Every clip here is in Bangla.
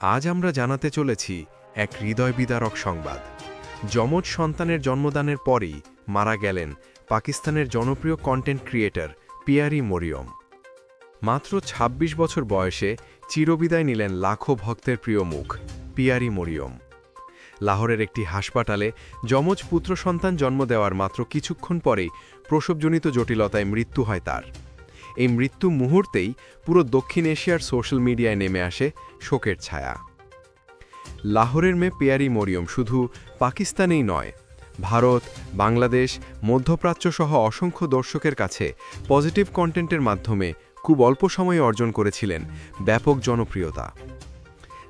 আজ আমরা জানাতে চলেছি এক হৃদয় বিদারক সংবাদ। যমজ সন্তানের জন্মদানের পরেই মারা গেলেন পাকিস্তানের জনপ্রিয় কন্টেন্ট ক্রিয়েটর পিয়ারি মরিয়ম। মাত্র ২৬ বছর বয়সে চিরবিদায় নিলেন লাখো ভক্তের প্রিয় মুখ, পিয়ারি মরিয়ম। লাহোরের একটি হাসপাতালে যমজ পুত্র সন্তান জন্ম দেওয়ার মাত্র কিছুক্ষণ পরেই প্রসবজনিত জটিলতায় মৃত্যু হয় তার। এই মৃত্যু মুহূর্তেই পুরো দক্ষিণ এশিয়ার সোশ্যাল মিডিয়ায় নেমে আসে শোকের ছায়া। লাহোরের মেয়ে পেয়ারি মরিয়ম শুধু পাকিস্তানেই নয়, ভারত, বাংলাদেশ, মধ্যপ্রাচ্য সহ অসংখ্য দর্শকের কাছে পজিটিভ কন্টেন্টের মাধ্যমে খুব অল্প সময়ে অর্জন করেছিলেন ব্যাপক জনপ্রিয়তা।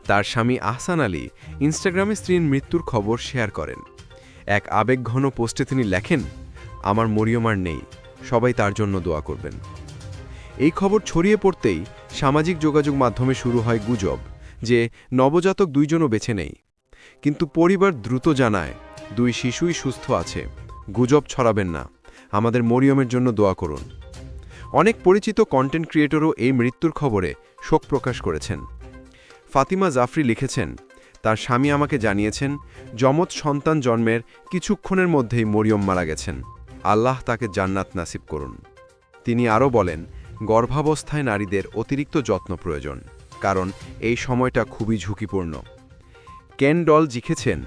তার স্বামী আহসান আলী ইনস্টাগ্রামে স্ত্রীর মৃত্যুর খবর শেয়ার করেন। এক আবেগঘন পোস্টে তিনি লেখেন, আমার মরিয়মার নেই, সবাই তার জন্য দোয়া করবেন। এই খবর ছড়িয়ে পড়তেই সামাজিক যোগাযোগ মাধ্যমে শুরু হয় গুজব, যে নবজাতক দুইজনও বেছে নেই। কিন্তু পরিবার দ্রুত জানায়, দুই শিশুই সুস্থ আছে, গুজব ছড়াবেন না, আমাদের মরিয়মের জন্য দোয়া করুন। অনেক পরিচিত কন্টেন্ট ক্রিয়েটরও এই মৃত্যুর খবরে শোক প্রকাশ করেছেন। ফাতিমা জাফরি লিখেছেন, তার স্বামী আমাকে জানিয়েছেন, যমজ সন্তান জন্মের কিছুক্ষণের মধ্যেই মরিয়ম মারা গেছেন। আল্লাহ তাকে জান্নাত নাসিব করুন। তিনি আরও বলেন গর্ভাবস্থায় নারীদের অতিরিক্ত যত্ন প্রয়োজন, কারণ এই সময়টা খুবই ঝুঁকিপূর্ণ। কেন ডল জিখেছেন,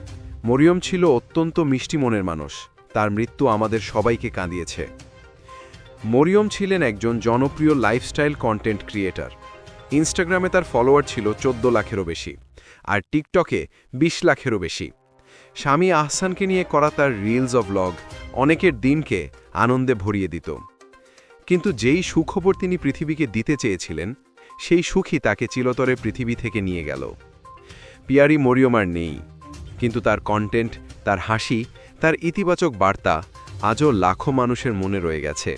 মরিয়ম ছিল অত্যন্ত মিষ্টি মনের মানুষ, তার মৃত্যু আমাদের সবাইকে কাঁদিয়েছে। মরিয়ম ছিলেন একজন জনপ্রিয় লাইফস্টাইল কন্টেন্ট ক্রিয়েটর ইনস্টাগ্রামে তার ফলোয়ার ছিল চোদ্দ লাখেরও বেশি, আর টিকটকে ২০ লাখেরও বেশি। স্বামী আহসানকে নিয়ে করা তার রিলস অব ব্লগ অনেকের দিনকে আনন্দে ভরিয়ে দিত। কিন্তু যেই সুখবর তিনি পৃথিবীকে দিতে চেয়েছিলেন, সেই সুখই তাকে চিরতরে পৃথিবী থেকে নিয়ে গেল। পিয়ারি মরিয়মার নেই, কিন্তু তার কন্টেন্ট, তার হাসি, তার ইতিবাচক বার্তা আজও লাখো মানুষের মনে রয়ে গেছে।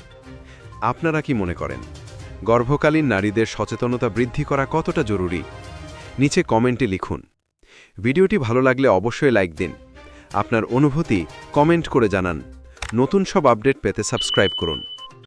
আপনারা কি মনে করেন, গর্ভকালীন নারীদের সচেতনতা বৃদ্ধি করা কতটা জরুরি? নিচে কমেন্টে লিখুন। ভিডিওটি ভালো লাগলে অবশ্যই লাইক দিন। আপনার অনুভূতি কমেন্ট করে জানান। নতুন সব আপডেট পেতে সাবস্ক্রাইব করুন।